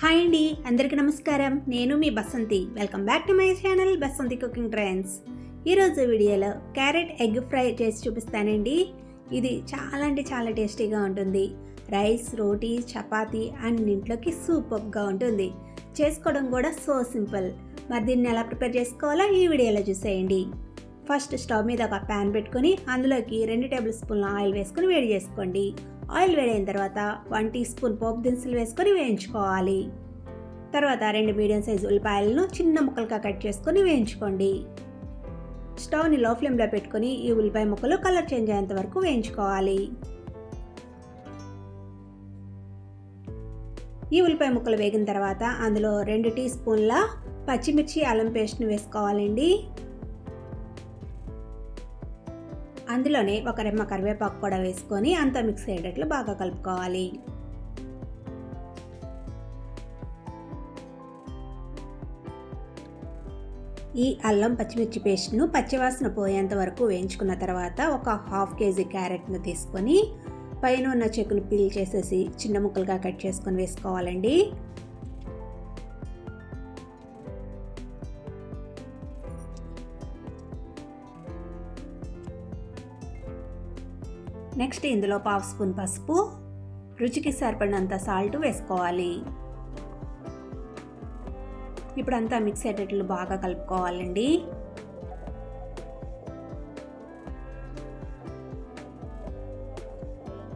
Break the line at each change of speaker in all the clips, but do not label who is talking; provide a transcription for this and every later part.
Hi అండి అందరికీ నమస్కారం. నేను మీ Basanthi. Welcome back to my channel Basanthi cooking trends ఈరోజు వీడియోలో క్యారెట్ ఎగ్ ఫ్రై చేసి చూపిస్తానండి. ఇది చాలా అంటే చాలా టేస్టీగా ఉంటుంది. రైస్ రోటీ చపాతీ అన్నింట్లోకి సూపర్గా ఉంటుంది. చేసుకోవడం కూడా సో సింపుల్. మరి దీన్ని ఎలా ప్రిపేర్ చేసుకోవాలో ఈ వీడియోలో చూసేయండి. ఫస్ట్ స్టవ్ మీద ఒక ప్యాన్ పెట్టుకొని అందులోకి రెండు టేబుల్ స్పూన్ల ఆయిల్ వేసుకొని వేడి చేసుకోండి. ఆయిల్ వేడైన తర్వాత వన్ టీ స్పూన్ పోపు దినుసులు వేసుకొని వేయించుకోవాలి. తర్వాత రెండు మీడియం సైజు ఉల్లిపాయలను చిన్న ముక్కలుగా కట్ చేసుకొని వేయించుకోండి. స్టవ్ని లో ఫ్లేమ్లో పెట్టుకొని ఈ ఉల్లిపాయ ముక్కలు కలర్ చేంజ్ అయ్యేంత వరకు వేయించుకోవాలి. ఈ ఉల్లిపాయ ముక్కలు వేగిన తర్వాత అందులో రెండు టీ స్పూన్ల పచ్చిమిర్చి అల్లం పేస్ట్ని వేసుకోవాలండి. అందులోనే ఒక రెమ్మ కరివేపాకు కూడా వేసుకొని అంతా మిక్స్ అయ్యేటట్లు బాగా కలుపుకోవాలి. ఈ అల్లం పచ్చిమిర్చి పేస్ట్ను పచ్చివాసన పోయేంత వరకు వేయించుకున్న తర్వాత ఒక హాఫ్ కేజీ క్యారెట్ను తీసుకొని పైన ఉన్న చెక్కును పీల్ చేసేసి చిన్న ముక్కలుగా కట్ చేసుకొని వేసుకోవాలండి. నెక్స్ట్ ఇందులో పావు స్పూన్ పసుపు రుచికి సరిపడినంత సాల్ట్ వేసుకోవాలి. ఇప్పుడు అంతా మిక్స్ అయ్యేటట్లు బాగా కలుపుకోవాలండి.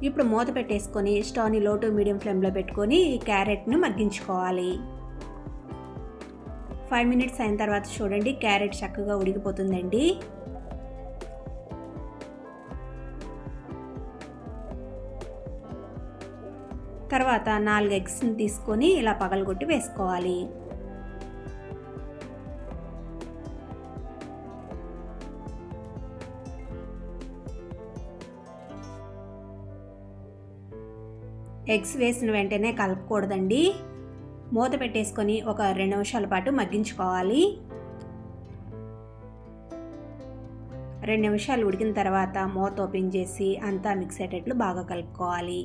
ఇప్పుడు మూత పెట్టేసుకొని స్టవ్ని లో టు మీడియం ఫ్లేమ్లో పెట్టుకొని ఈ క్యారెట్ను మగ్గించుకోవాలి. ఫైవ్ మినిట్స్ అయిన తర్వాత చూడండి క్యారెట్ చక్కగా ఉడికిపోతుందండి. తర్వాత నాలుగు ఎగ్స్ని తీసుకొని ఇలా పగలగొట్టి వేసుకోవాలి. ఎగ్స్ వేసిన వెంటనే కలపకూడదండి. మూత పెట్టేసుకొని ఒక రెండు నిమిషాల పాటు మగ్గించుకోవాలి. రెండు నిమిషాలు ఉడికిన తర్వాత మూత ఓపెన్ చేసి అంతా మిక్స్ అయ్యేటట్లు బాగా కలుపుకోవాలి.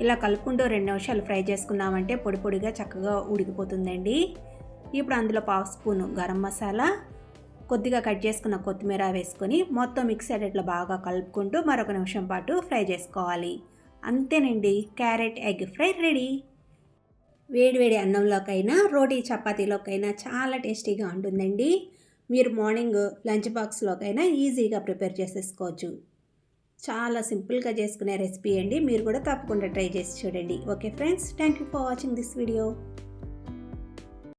ఇలా కలుపుకుంటూ రెండు నిమిషాలు ఫ్రై చేసుకున్నామంటే పొడి పొడిగా చక్కగా ఉడికిపోతుందండి. ఇప్పుడు అందులో పావు స్పూన్ గరం మసాలా కొద్దిగా కట్ చేసుకున్న కొత్తిమీర వేసుకొని మొత్తం మిక్స్ అయ్యేటట్లు బాగా కలుపుకుంటూ మరొక నిమిషం పాటు ఫ్రై చేసుకోవాలి. అంతేనండి క్యారెట్ ఎగ్ ఫ్రై రెడీ. వేడివేడి అన్నంలోకైనా రోటీ చపాతీలోకైనా చాలా టేస్టీగా ఉంటుందండి. మీరు మార్నింగ్ లంచ్ బాక్స్లోకైనా ఈజీగా ప్రిపేర్ చేసేసుకోవచ్చు. చాలా సింపుల్గా చేసుకునే రెసిపీ అండి. మీరు కూడా తప్పకుండా ట్రై చేసి చూడండి. Okay friends thank you for watching this video.